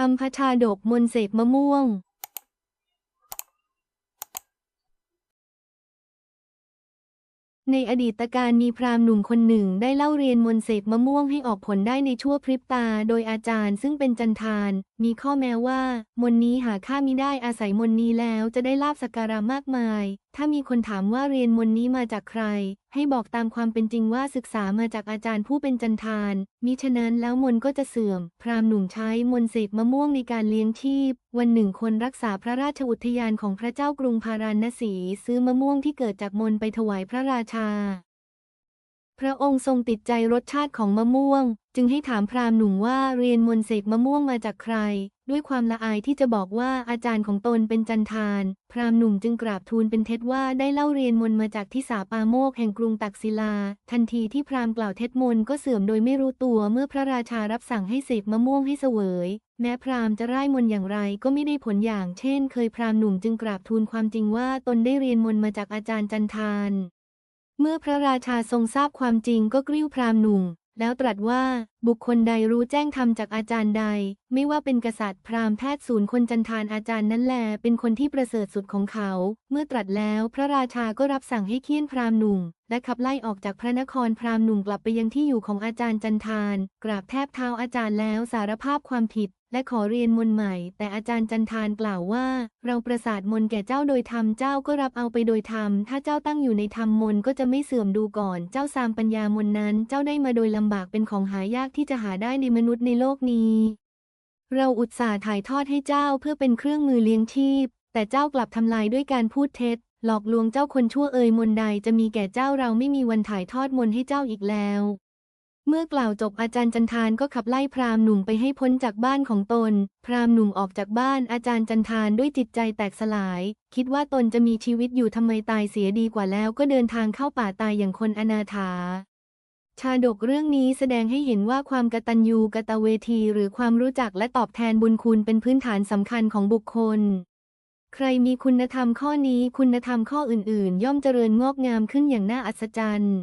อัมพชาดกมนต์เสกมะม่วงในอดีตการมีพราหมณ์หนุ่มคนหนึ่งได้เล่าเรียนมนต์เสกมะม่วงให้ออกผลได้ในชั่วพริบตา โดยอาจารย์ซึ่งเป็นจันทาน มีข้อแม้ว่า มนนี้หาค่ามิได้อาศัยมนนี้แล้วจะได้ลาบสักการะมากมาย ถ้ามีคนถามว่าเรียนมนนี้มาจากใคร ให้บอกตามความเป็นจริงว่าศึกษามาจากอาจารย์ผู้เป็นจันทาน มิฉะนั้นแล้วมนก็จะเสื่อม พราหมณ์หนุ่มใช้มนเสกมะม่วงในการเลี้ยงชีพ วันหนึ่งคนรักษาพระราชอุทยานของพระเจ้ากรุงพาราณสี ซื้อมะม่วงที่เกิดจากมนไปถวายพระราชา พระองค์ทรงติดใจรสชาติของมะม่วง จึงให้ถามพราหมณ์หนุ่มว่าเรียนมนเสกมะม่วงมาจากใคร ด้วยความละอายที่จะบอกว่าอาจารย์ของตนเป็นจันทาน พราหมณ์หนุ่มจึงกราบทูลเป็นเท็จว่าได้เล่าเรียนมนมาจากที่สาปาโมกแห่งกรุงตักศิลา ทันทีที่พราหมณ์กล่าวเท็จมนก็เสื่อมโดยไม่รู้ตัวเมื่อพระราชารับสั่งให้เสกมะม่วงให้เสวย แม้พราหมณ์จะร่ายมนอย่างไรก็ไม่ได้ผลอย่าง เช่น เคยพราหมณ์หนุ่มจึงกราบทูลความจริงว่าตนได้เรียนมนมาจากอาจารย์จันทาน เมื่อพระราชาทรงทราบความจริงก็กริ้วพราหมณ์หนุ่ม แล้วตรัสว่าบุคคลใดรู้แจ้งธรรมจากอาจารย์ใด ไม่ว่าเป็นกษัตริย์พราหมณ์แพทย์ศูนย์คนจันทานอาจารย์นั้นแล เป็นคนที่ประเสริฐสุดของเขา เมื่อตรัสแล้วพระราชาก็รับสั่งให้เคี่ยนพราหมณ์หนุ่มและขับไล่ออกจากพระนครพราหมณ์หนุ่มกลับไปยังที่อยู่ของอาจารย์จันทาน กราบแทบเท้าอาจารย์แล้วสารภาพความผิด และขอเรียนมนต์ใหม่ แต่อาจารย์จันทานกล่าวว่า เราประสาทมนต์แก่เจ้าโดยธรรมเจ้าก็รับเอาไปโดยธรรม ถ้าเจ้าตั้งอยู่ในธรรมมนต์ก็จะไม่เสื่อมดูก่อน เจ้าสามปัญญามนต์นั้น เจ้าได้มาโดยลำบากเป็นของหายากที่จะหาได้ในมนุษย์ในโลกนี้ เราอุตส่าห์ถ่ายทอดให้เจ้าเพื่อเป็นเครื่องมือเลี้ยงชีพ แต่เจ้ากลับทำลายด้วยการพูดเท็จ หลอกลวงเจ้าคนชั่วเอ่ยมนใดจะมีแก่เจ้าเราไม่มีวันถ่ายทอดมนให้เจ้าอีกแล้ว เมื่อกล่าวจบอาจารย์จันทานก็ขับไล่พราหมณ์หนุ่มไปให้พ้นจากบ้านของตน พราหมณ์หนุ่มออกจากบ้านอาจารย์จันทานด้วยจิตใจแตกสลาย คิดว่าตนจะมีชีวิตอยู่ทำไมตายเสียดีกว่าแล้วก็เดินทางเข้าป่าตายอย่างคนอนาถาชาดกเรื่องนี้แสดงให้เห็นว่าความกตัญญูกตเวที หรือความรู้จักและตอบแทนบุญคุณเป็นพื้นฐานสำคัญของบุคคล ใครมีคุณธรรมข้อนี้คุณธรรมข้ออื่นๆ ย่อมเจริญงอกงามขึ้นอย่างน่าอัศจรรย์